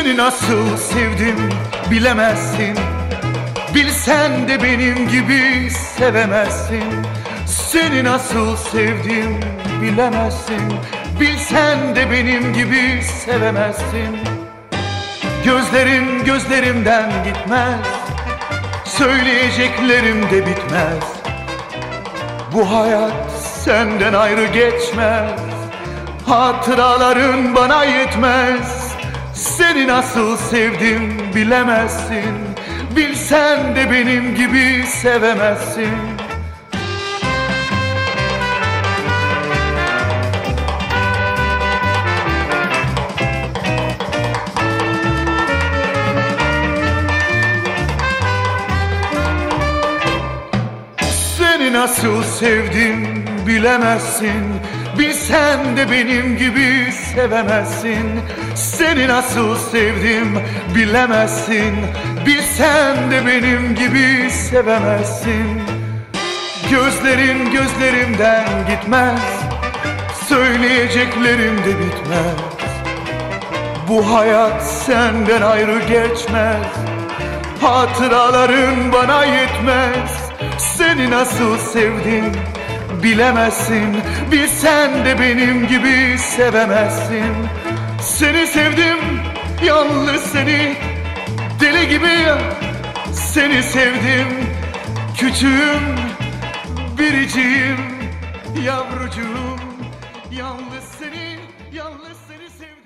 Seni nasıl sevdim bilemezsin. Bilsen de benim gibi sevemezsin. Seni nasıl sevdim bilemezsin. Bilsen de benim gibi sevemezsin. Gözlerin gözlerimden gitmez. Söyleyeceklerim de bitmez. Bu hayat senden ayrı geçmez. Hatıraların bana yetmez Seni nasıl sevdim bilemezsin. Bilsen de benim gibi sevemezsin. Seni nasıl sevdim bilemezsin Bilsen de benim gibi sevemezsin. Seni nasıl sevdim bilemezsin. Bilsen de benim gibi sevemezsin. Gözlerin gözlerimden gitmez. Söyleyeceklerim de bitmez. Bu hayat senden ayrı geçmez. Hatıraların bana yetmez. Seni nasıl sevdim Bilemezsin Bilsen de benim gibi sevemezsin. Seni sevdim Yalnız seni Deli gibi Seni sevdim. Küçüğüm Biriciğim Yavrucuğum Yalnız seni Yalnız seni sevdim.